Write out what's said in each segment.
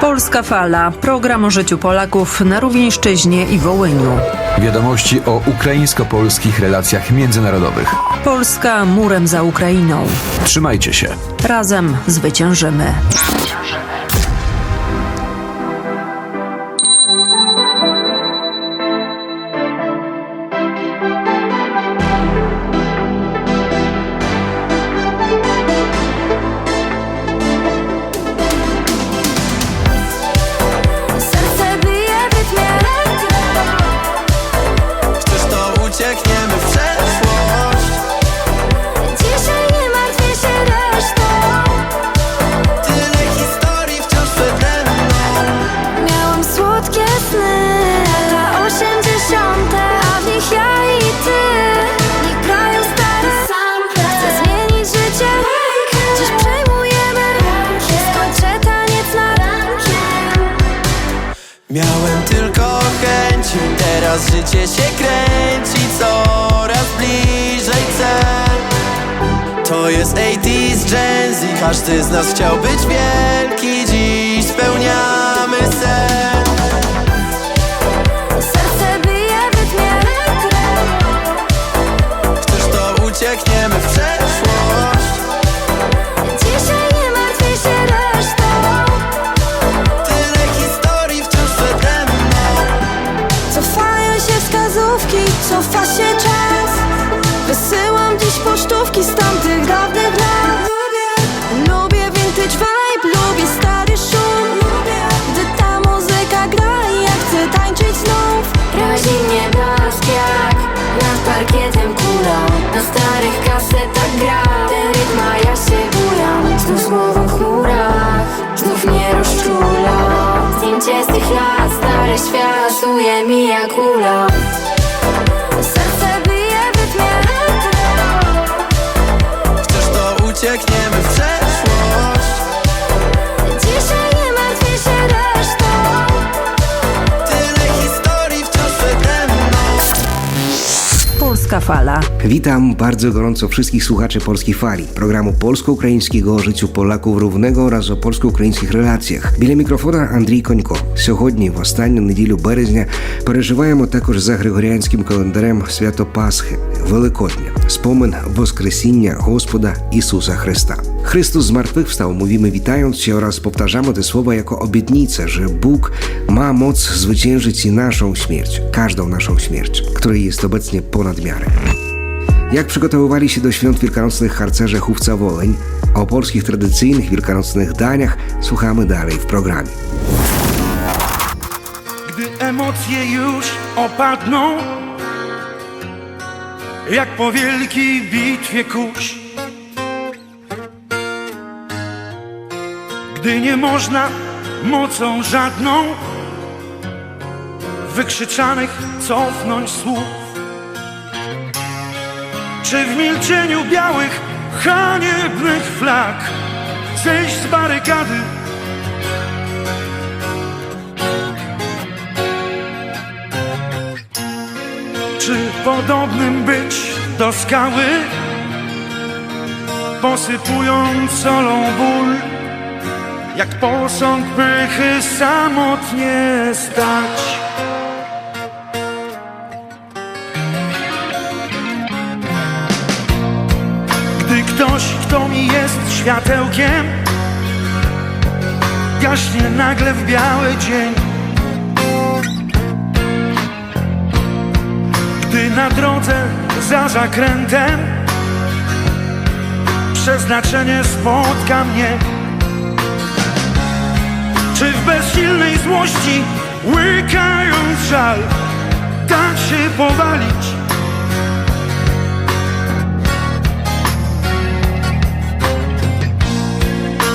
Polska Fala. Program o życiu Polaków na Rówieńszczyźnie i Wołyniu. Wiadomości o ukraińsko-polskich relacjach międzynarodowych. Polska murem za Ukrainą. Trzymajcie się. Razem zwyciężymy. Serce Teraz życie się kręci Coraz bliżej cel To jest 80s Gen Z Każdy z nas chciał być wielki Dziś spełniamy Lat Stary świat suje mi jak kula Fala. Witam bardzo gorąco wszystkich słuchaczy Polskiej Fali, programu polsko-українського o życiu Polaków równego oraz o polsko-українських relacjach. Біля мікрофона Андрій Конько. Сьогодні, в останню неділю березня, переживаємо також за григоріанським календарем свято Пасхи, Великодня, спомин Воскресіння Господа Ісуса Христа. Chrystus zmartwychwstał, mówimy witając się oraz powtarzamy te słowa jako obietnicę, że Bóg ma moc zwyciężyć naszą śmierć, każdą naszą śmierć, której jest obecnie ponad miarę. Jak przygotowywali się do świąt wielkanocnych harcerze Chówca Woleń, o polskich tradycyjnych wielkanocnych daniach słuchamy dalej w programie. Gdy emocje już opadną Jak po wielkiej bitwie kurz Gdy nie można mocą żadną Wykrzyczanych cofnąć słów. Czy w milczeniu białych, haniebnych flag Zejść z barykady? Czy podobnym być do skały, posypując solą ból, jak posąg pychy samotnie stać? Gdy ktoś, kto mi jest światełkiem, gaśnie nagle w biały dzień. Gdy na drodze za zakrętem Przeznaczenie spotka mnie Czy w bezsilnej złości łykając żal Tak się powalić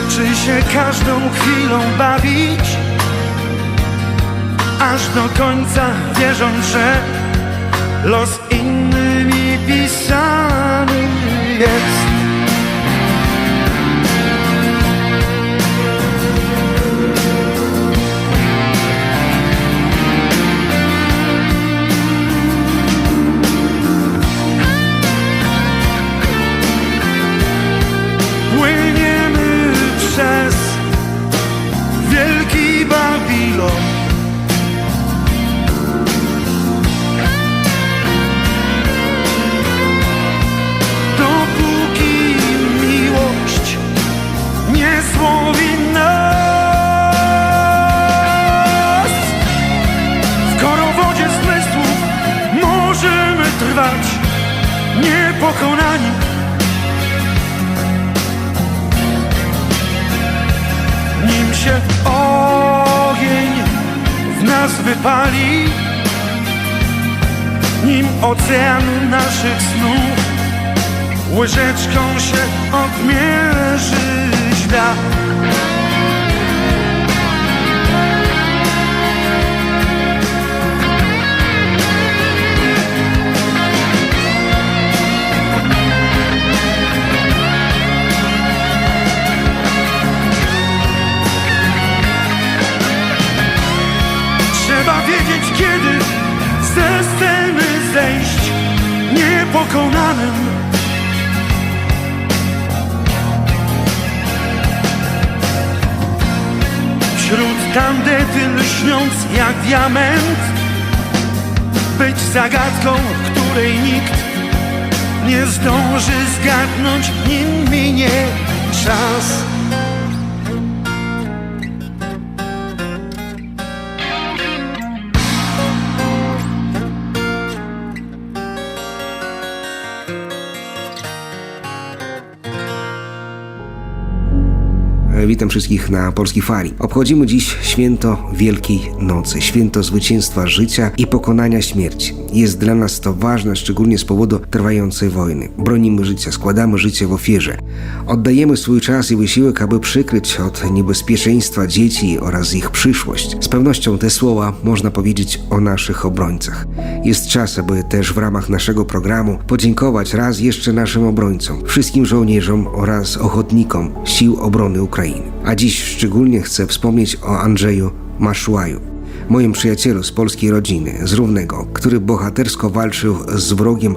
Czy się każdą chwilą bawić Aż do końca wierząc, że los innymi pisany jest. Nim ocean naszych snów. Łyżeczką się odmierzy świat. Trzeba wiedzieć kiedy zejść niepokonanym. Wśród tandety lśniąc jak diament Być zagadką, której nikt nie zdąży zgadnąć nim minie czas Witam wszystkich na Polskiej Fali. Obchodzimy dziś święto Wielkiej Nocy, święto zwycięstwa życia i pokonania śmierci. Jest dla nas to ważne, szczególnie z powodu trwającej wojny. Bronimy życia, składamy życie w ofierze. Oddajemy swój czas i wysiłek, aby przykryć od niebezpieczeństwa dzieci oraz ich przyszłość. Z pewnością te słowa można powiedzieć o naszych obrońcach. Jest czas, aby też w ramach naszego programu podziękować raz jeszcze naszym obrońcom, wszystkim żołnierzom oraz ochotnikom Sił Obrony Ukrainy. A dziś szczególnie chcę wspomnieć o Andrzeju Maszłaju, moim przyjacielu z polskiej rodziny, z Równego, który bohatersko walczył z wrogiem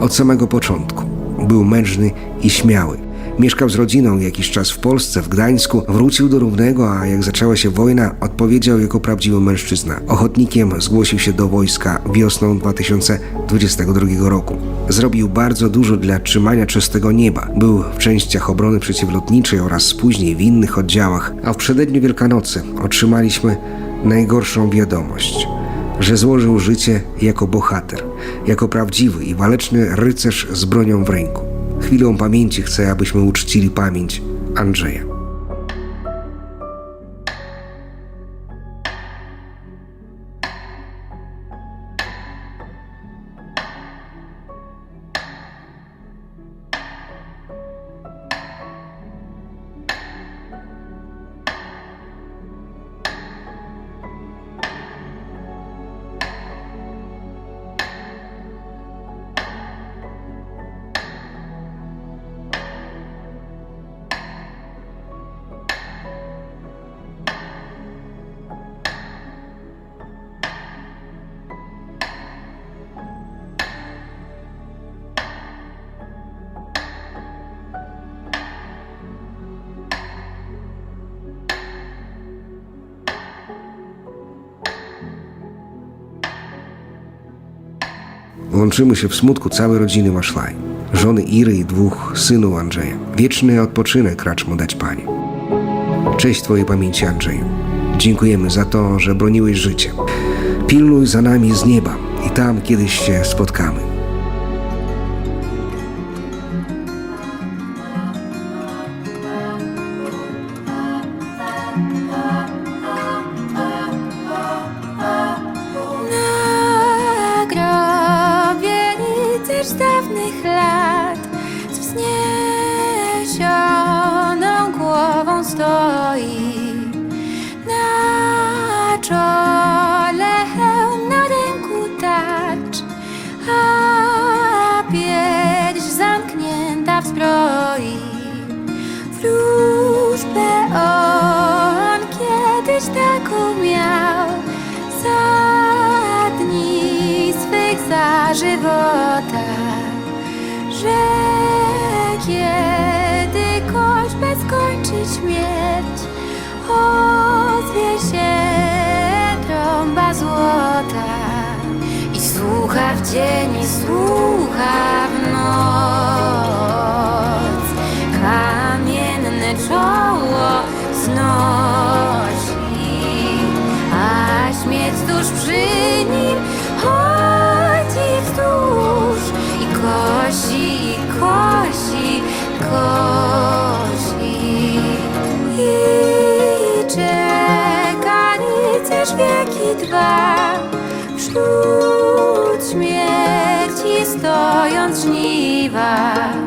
od samego początku. Był mężny i śmiały. Mieszkał z rodziną jakiś czas w Polsce, w Gdańsku, wrócił do Równego, a jak zaczęła się wojna, odpowiedział jako prawdziwy mężczyzna. Ochotnikiem zgłosił się do wojska wiosną 2022 roku. Zrobił bardzo dużo dla trzymania czystego nieba. Był w częściach obrony przeciwlotniczej oraz później w innych oddziałach, a w przededniu Wielkanocy otrzymaliśmy najgorszą wiadomość że złożył życie jako bohater, jako prawdziwy i waleczny rycerz z bronią w ręku. Chwilą pamięci chcę, abyśmy uczcili pamięć Andrzeja. Łączymy się w smutku całej rodziny Maszlaj, żony Iry i dwóch synów Andrzeja. Wieczny odpoczynek racz mu dać Panie. Cześć Twojej pamięci Andrzeju. Dziękujemy za to, że broniłeś życie. Pilnuj za nami z nieba i tam kiedyś się spotkamy. Dzień i słucha w noc. Kamienne czoło znosi, a śmierć tuż przy nim chodzi wzdłuż i kosi, i kosi, kosi. I czeka rycerz wieki dwa. czuć śmierci stojąc żniwa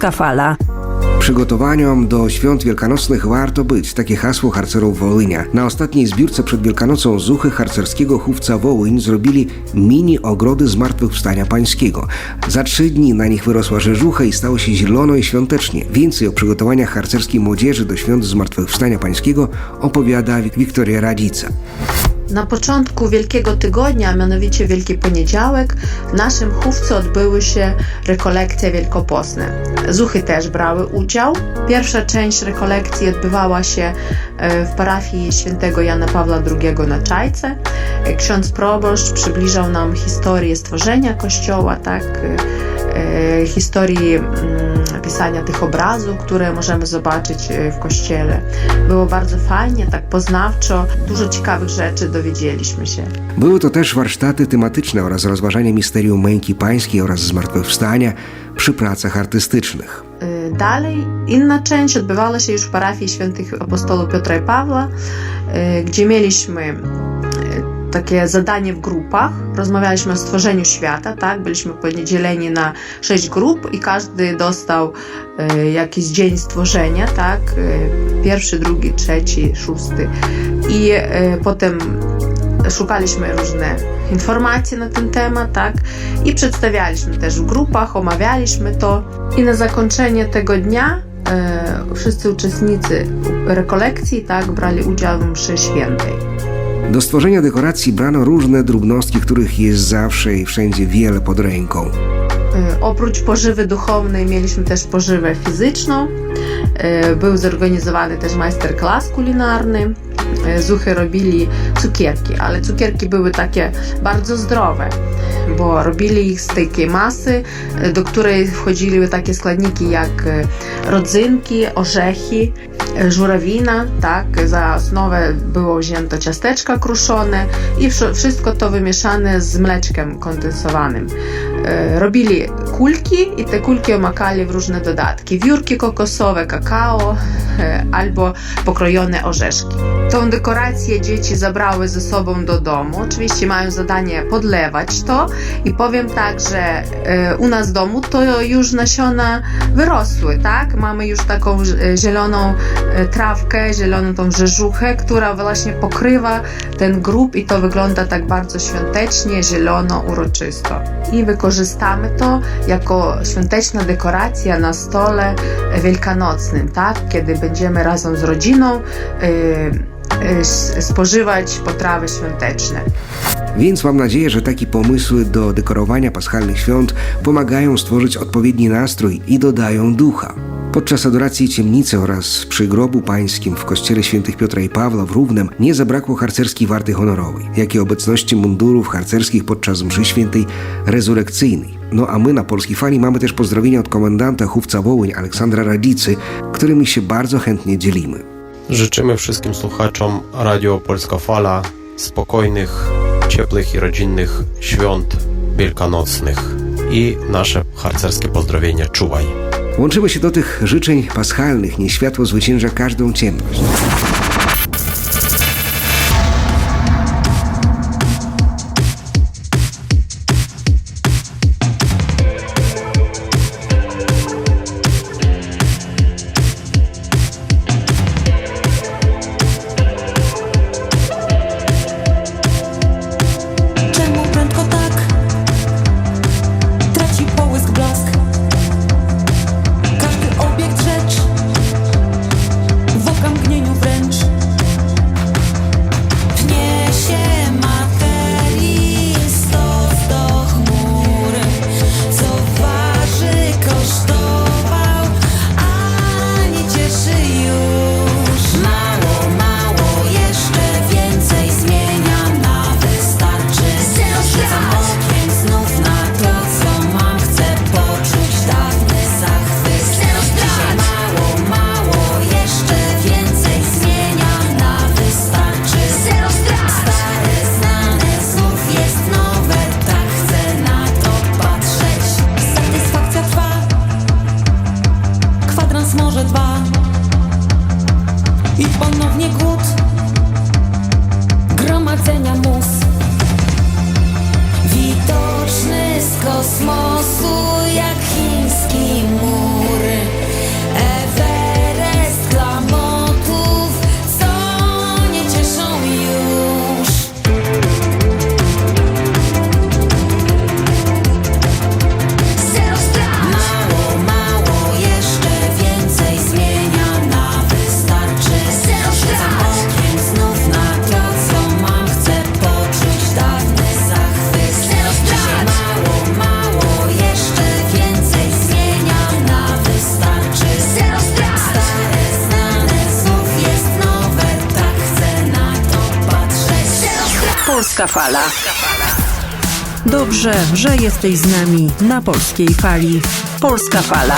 Polska Fala. Przygotowaniom do świąt wielkanocnych warto być. Takie hasło harcerów Wołynia. Na ostatniej zbiórce przed Wielkanocą Zuchy harcerskiego chówca Wołyń zrobili mini ogrody Zmartwychwstania Pańskiego. Za trzy dni na nich wyrosła rzeżucha i stało się zielono i świątecznie. Więcej o przygotowaniach harcerskiej młodzieży do świąt Zmartwychwstania Pańskiego opowiada Wiktoria Radzica. Na początku Wielkiego Tygodnia, a mianowicie Wielki Poniedziałek, w naszym chówce odbyły się rekolekcje wielkopostne. Zuchy też brały udział. Pierwsza część rekolekcji odbywała się e, w parafii świętego Jana Pawła II na Czajce. Ksiądz proboszcz przybliżał nam historię stworzenia kościoła, tak, e, historii mm, pisania tych obrazów, które możemy zobaczyć e, w kościele. Było bardzo fajnie, tak poznawczo, dużo ciekawych rzeczy dowiedzieliśmy się. Były to też warsztaty tematyczne oraz rozważania misterium męki pańskiej oraz zmartwychwstania przy pracach artystycznych. Y, Dalej inna część odbywała się już w parafii świętych apostołów Piotra i Pawła, gdzie mieliśmy takie zadanie w grupach. Rozmawialiśmy o stworzeniu świata, tak? Byliśmy podzieleni na sześć grup i każdy dostał y, jakiś dzień stworzenia, tak? Y, Pierwszy, drugi, trzeci, szósty. I y, potem szukaliśmy różne informacje na ten temat, tak? I przedstawialiśmy też w grupach, omawialiśmy to. I na zakończenie tego dnia e, wszyscy uczestnicy rekolekcji, tak, brali udział w mszy świętej. Do stworzenia dekoracji brano różne drobnostki, których jest zawsze i wszędzie wiele pod ręką. E, Oprócz pożywy duchownej mieliśmy też pożywę fizyczną. E, Był zorganizowany też masterclass kulinarny. E, Zuchy robili cukierki, ale cukierki były takie bardzo zdrowe, bo robili ich z takiej masy, do której wchodziły takie składniki jak rodzynki, orzechy, żurawina, tak, za osnowę było wzięto ciasteczka kruszone i wsz- wszystko to wymieszane z mleczkiem kondensowanym. E, Robili kulki i te kulki omakali w różne dodatki. Wiórki kokosowe, kakao e, albo pokrojone orzeszki. Tą dekorację dzieci zabrały ze sobą do domu. Oczywiście mają zadanie podlewać to i powiem tak, że e, u nas w domu to już nasiona wyrosły, tak? Mamy już taką zieloną trawkę, zieloną tą rzeżuchę, która właśnie pokrywa ten grób i to wygląda tak bardzo świątecznie, zielono, uroczysto. I wykorzystamy to jako świąteczna dekoracja na stole wielkanocnym, tak? Kiedy będziemy razem z rodziną e, e, spożywać potrawy świąteczne. Więc mam nadzieję, że takie pomysły do dekorowania paschalnych świąt pomagają stworzyć odpowiedni nastrój i dodają ducha. Podczas adoracji ciemnicy oraz przy grobu pańskim w kościele świętych Piotra i Pawła w Równem nie zabrakło harcerskiej warty honorowej, jak i obecności mundurów harcerskich podczas mszy świętej rezurekcyjnej. No a my na Polskiej Fali mamy też pozdrowienia od komendanta Chówca Wołyń Aleksandra Radzicy, którymi się bardzo chętnie dzielimy. Życzymy wszystkim słuchaczom Radio Polska Fala spokojnych, ciepłych i rodzinnych świąt wielkanocnych i nasze harcerskie pozdrowienia czuwaj. Łączymy się do tych życzeń paschalnych, niech światło zwycięża każdą ciemność. Fala. Dobrze, że jesteś z nami na polskiej fali. Polska Fala.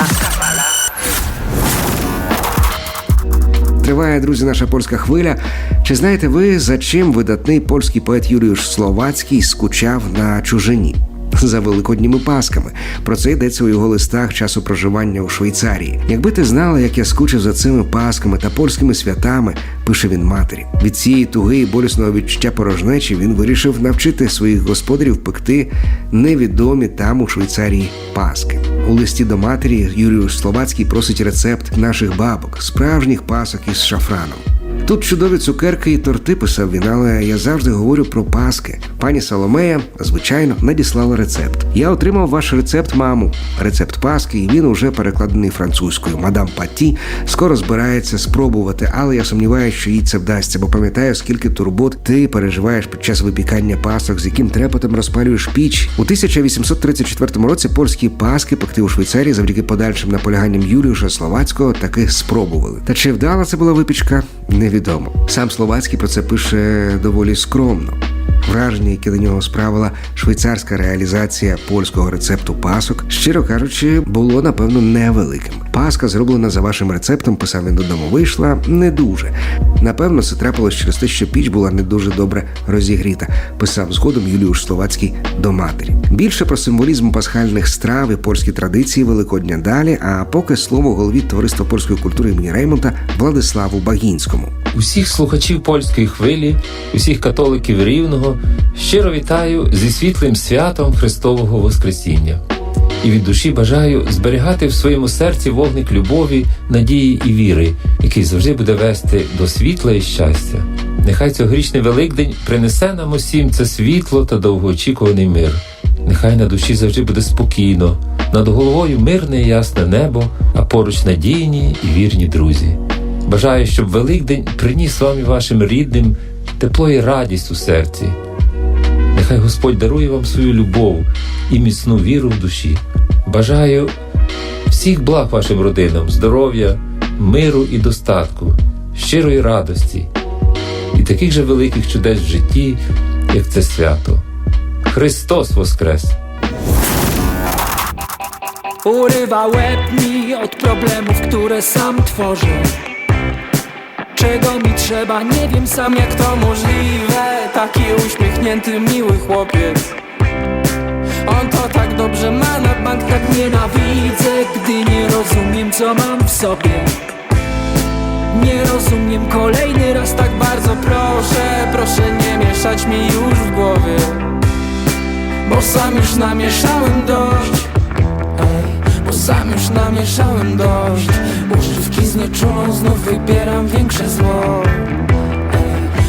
Триває, друзі, наша польська хвиля. Чи знаєте ви, за чим видатний польський поет Юріуш Словацький скучав на чужині? За великодніми пасками. Про це йдеться у його листах часу проживання у Швейцарії. Якби ти знала, як я скучив за цими пасками та польськими святами, пише він матері. Від цієї туги і болісного відчуття порожнечі він вирішив навчити своїх господарів пекти невідомі там у Швейцарії паски. У листі до матері Юріуш Словацький просить рецепт наших бабок, справжніх пасок із шафраном. Тут чудові цукерки і торти писав він, але я завжди говорю про паски. Пані Соломея, звичайно, надіслала рецепт. Я отримав ваш рецепт, маму. Рецепт паски, і він уже перекладений французькою. Мадам Патті скоро збирається спробувати, але я сумніваюся, що їй це вдасться, бо пам'ятаю, скільки турбот ти переживаєш під час випікання пасок, з яким трепетом розпалюєш піч. У 1834 році польські паски пекти у Швейцарії завдяки подальшим наполяганням Юліуша Словацького таки спробували. Та чи вдала це була випічка, невідомо. Сам Словацький про це пише доволі скромно. Враження, яке до нього справила швейцарська реалізація польського рецепту пасок, щиро кажучи, було напевно невеликим. Паска, зроблена за вашим рецептом, писав він додому, вийшла не дуже. Напевно, це трапилось через те, що піч була не дуже добре розігріта, писав згодом Юліуш Словацький до матері. Більше про символізм пасхальних страв і польські традиції Великодня далі. А поки слово голові товариства польської культури імені Реймонта Владиславу Багінському. Усіх слухачів польської хвилі, усіх католиків рівного щиро вітаю зі світлим святом Христового Воскресіння. і від душі бажаю зберігати в своєму серці вогник любові, надії і віри, який завжди буде вести до світла і щастя. Нехай цьогорічний Великдень принесе нам усім це світло та довгоочікуваний мир. Нехай на душі завжди буде спокійно, над головою мирне і ясне небо, а поруч надійні і вірні друзі. Бажаю, щоб Великдень приніс вам і вашим рідним тепло і радість у серці. Нехай Господь дарує вам свою любов і міцну віру в душі. Бажаю всіх благ вашим родинам, здоров'я, миру і достатку, щирої радості і таких же великих чудес в житті, як це свято. Христос Воскрес! Urywa łeb mi od problemów, które sam Czego mi trzeba, nie wiem sam jak to możliwe. Taki uśmiechnięty, miły chłopiec. On to tak dobrze ma, na bank tak nienawidzę Gdy nie rozumiem co mam w sobie. Nie rozumiem kolejny raz tak bardzo proszę. Proszę nie mieszać mi już w głowie Bo sam już namieszałem dość sam już namieszałem dość. Używki znieczulą znów wybieram większe zło.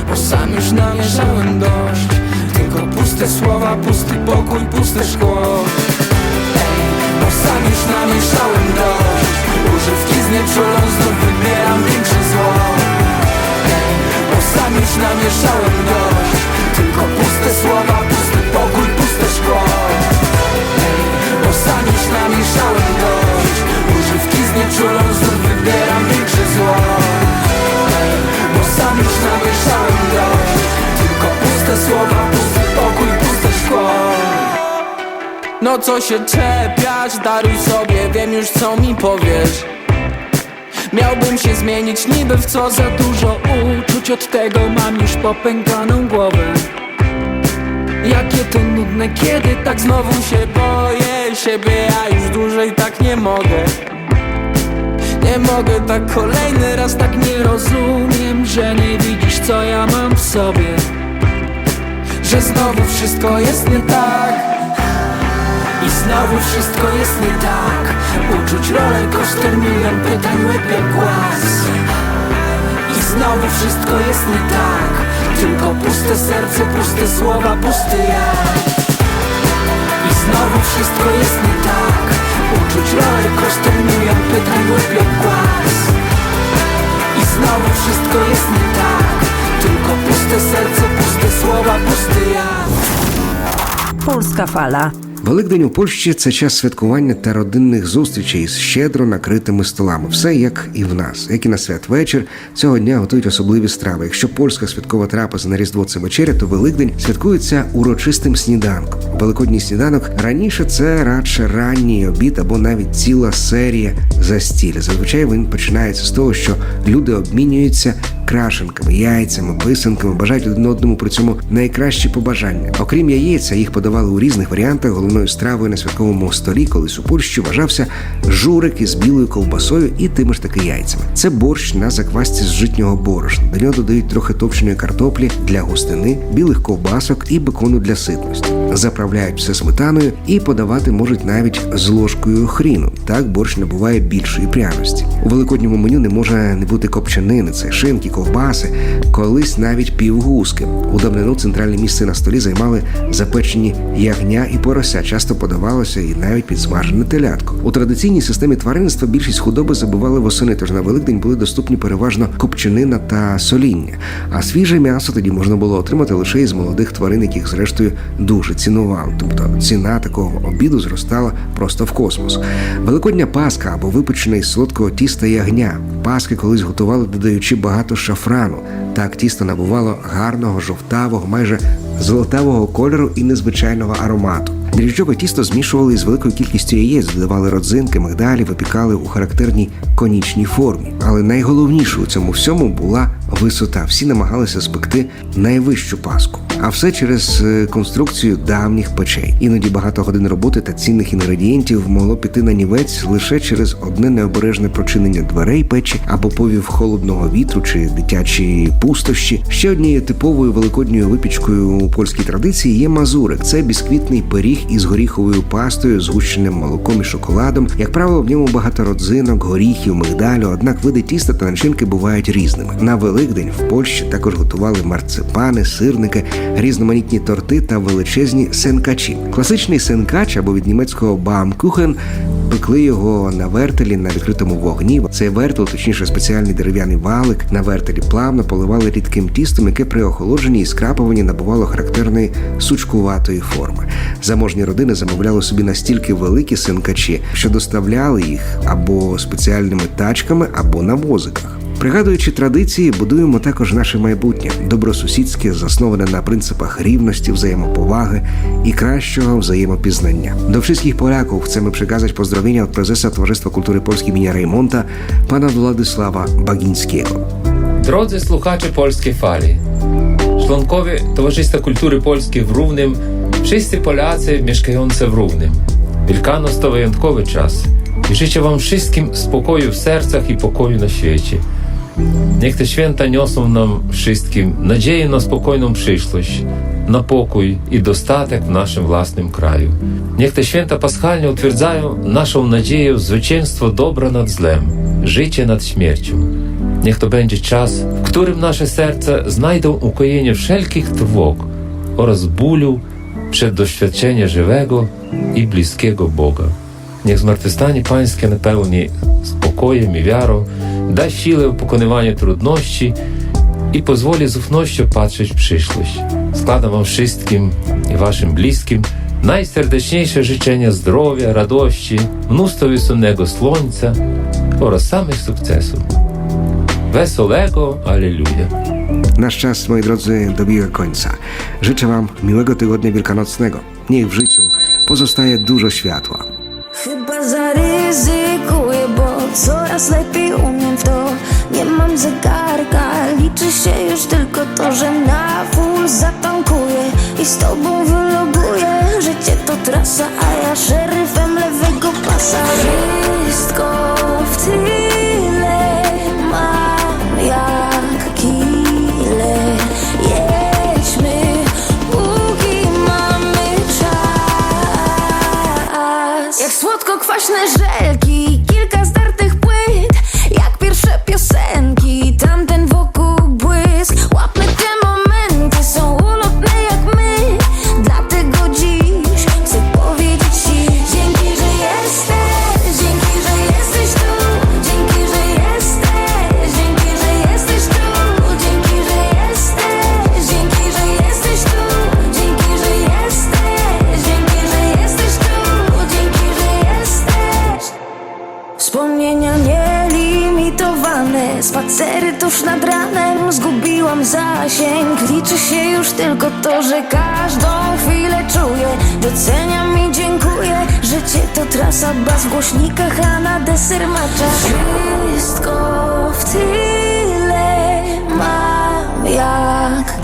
Bo sam już namieszałem dość. Tylko puste słowa, pusty pokój, puste szkło. Bo sam już namieszałem dość. Używki znieczulą znów wybieram większe zło. Bo sam już namieszałem dość. Tylko puste słowa, sam już namieszałem dość Używki znieczulą znów wybieram większe zło Bo sam już namieszałem dość. Tylko puste słowa, pusty pokój, puste szkło. No co się czepiać, daruj sobie, wiem już co mi powiesz. Miałbym się zmienić niby w co za dużo uczuć. Od tego mam już popękaną głowę. Jakie to nudne, kiedy tak znowu się boję siebie Ja już dłużej tak nie mogę. Nie mogę tak kolejny raz tak nie rozumiem Że nie widzisz co ja mam w sobie. Że znowu wszystko jest nie tak. I znowu wszystko jest nie tak. Uczuć rolę kosztem milion pytań łeb jak głaz. I znowu wszystko jest nie tak. Tylko puste serce, puste słowa, pusty ja znowu wszystko jest nie tak. Uczuć rolę kosztem milion pytań jak głaz I znowu wszystko jest nie tak. Tylko puste serce, puste słowa, pusty ja. Polska Fala. Великдень у Польщі це час святкування та родинних зустрічей з щедро накритими столами. Все як і в нас, як і на святвечір. Цього дня готують особливі страви. Якщо польська святкова трапеза на різдво це вечеря, то Великдень святкується урочистим сніданком. Великодній сніданок раніше це радше ранній обід або навіть ціла серія застіль. Зазвичай він починається з того, що люди обмінюються крашенками, яйцями, писанками, бажають один одному при цьому найкращі побажання. Окрім яєць, їх подавали у різних варіантах. Головною стравою на святковому столі, колись у Польщі вважався журик із білою ковбасою і тими ж таки яйцями. Це борщ на заквасці з житнього борошна. До нього додають трохи топченої картоплі для густини, білих ковбасок і бекону для ситності. Заправляють все сметаною і подавати можуть навіть з ложкою хріну. Так борщ набуває більшої пряності. У великодньому меню не може не бути копчанини, це шинки, ковбаси, колись навіть півгузки. У давнину центральне місце на столі займали запечені ягня і порося. Часто подавалося і навіть підсмажене телятко. У традиційній системі тваринництва більшість худоби забивали восени, тож на Великдень були доступні переважно копчанина та соління. А свіже м'ясо тоді можна було отримати лише із молодих тварин, яких зрештою дуже цінували. Тобто ціна такого обіду зростала просто в космос. Великодня паска або випечена із солодкого тіста ягня. Паски колись готували, додаючи багато шафрану. Так тісто набувало гарного, жовтавого, майже золотавого кольору і незвичайного аромату. Дріжджове тісто змішували з великою кількістю яєць, додавали родзинки, мигдалі, випікали у характерній конічній формі. Але найголовніше у цьому всьому була висота. Всі намагалися спекти найвищу паску. А все через е, конструкцію давніх печей. Іноді багато годин роботи та цінних інгредієнтів могло піти на нівець лише через одне необережне прочинення дверей печі або повів холодного вітру чи дитячі пустощі. Ще однією типовою великодньою випічкою у польській традиції є мазурик. Це бісквітний пиріг із горіховою пастою, згущеним молоком і шоколадом. Як правило, в ньому багато родзинок, горіхів, мигдалю. Однак види тіста та начинки бувають різними. На Великдень в Польщі також готували марципани, сирники, різноманітні торти та величезні сенкачі. Класичний сенкач або від німецького бамкухен пекли його на вертелі на відкритому вогні. Цей вертел, точніше спеціальний дерев'яний валик, на вертелі плавно поливали рідким тістом, яке при охолодженні і скрапуванні набувало характерної сучкуватої форми. Заможні родини замовляли собі настільки великі синкачі, що доставляли їх або спеціальними тачками, або на возиках. Пригадуючи традиції, будуємо також наше майбутнє добросусідське, засноване на принципах рівності, взаємоповаги і кращого взаємопізнання. До pozdrowienia od prezesa Towarzystwa Kultury Polskiej imienia Rejmonta, pana Władysława Bagińskiego. Drodzy słuchacze Polskiej Fali, członkowie Towarzystwa Kultury Polskiej w Równym, wszyscy Polacy mieszkający w Równym. Wielkanoc to wyjątkowy czas i życzę Wam wszystkim spokoju w sercach i pokoju na świecie. Niech te święta niosą nam wszystkim nadzieję na spokojną przyszłość, na pokój i dostatek w naszym własnym kraju. Niech te święta paschalne utwierdzają naszą nadzieję w zwycięstwo dobra nad złem, życie nad śmiercią. Niech to będzie czas, w którym nasze serca znajdą ukojenie wszelkich trwog oraz bólu przed doświadczeniem żywego i bliskiego Boga. Niech zmartwychwstanie Pańskie napełni spokojem i wiarą, da siłę w pokonywaniu trudności i pozwoli z ufnością patrzeć w przyszłość. Składam Wam wszystkim i Waszym bliskim najserdeczniejsze życzenia zdrowia, radości, mnóstwo wiosennego słońca oraz samych sukcesów. Wesołego Alleluja. Nasz czas, moi drodzy, dobiega końca. Życzę Wam miłego tygodnia wielkanocnego. Niech w życiu pozostaje dużo światła. Chyba bo coraz lepiej umiem w to. Nie mam zegarka, liczy się już tylko to, że na full zatankuję I z tobą wyloguję. Życie to trasa, a ja szeryfem lewego pasa. Wszystko w tyle już tylko to, że każdą chwilę czuję. Doceniam i dziękuję. Życie to trasa bas w głośnikach A na deser macza. Wszystko w tyle Mam jak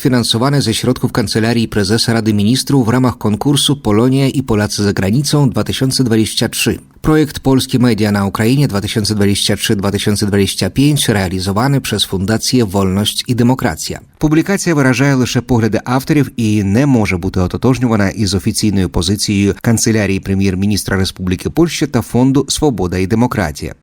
Projekt finansowany ze środków Kancelarii Prezesa Rady Ministrów w ramach konkursu Polonia i Polacy za granicą 2023. Projekt Polskie Media na Ukrainie 2023-2025 realizowany przez Fundację Wolność і Демократія. Публікація виражає лише погляди авторів і не може бути ототожнювана із офіційною позицією Канцелярії прем'єр-міністра Республіки Польща та фонду Свобода і демократія.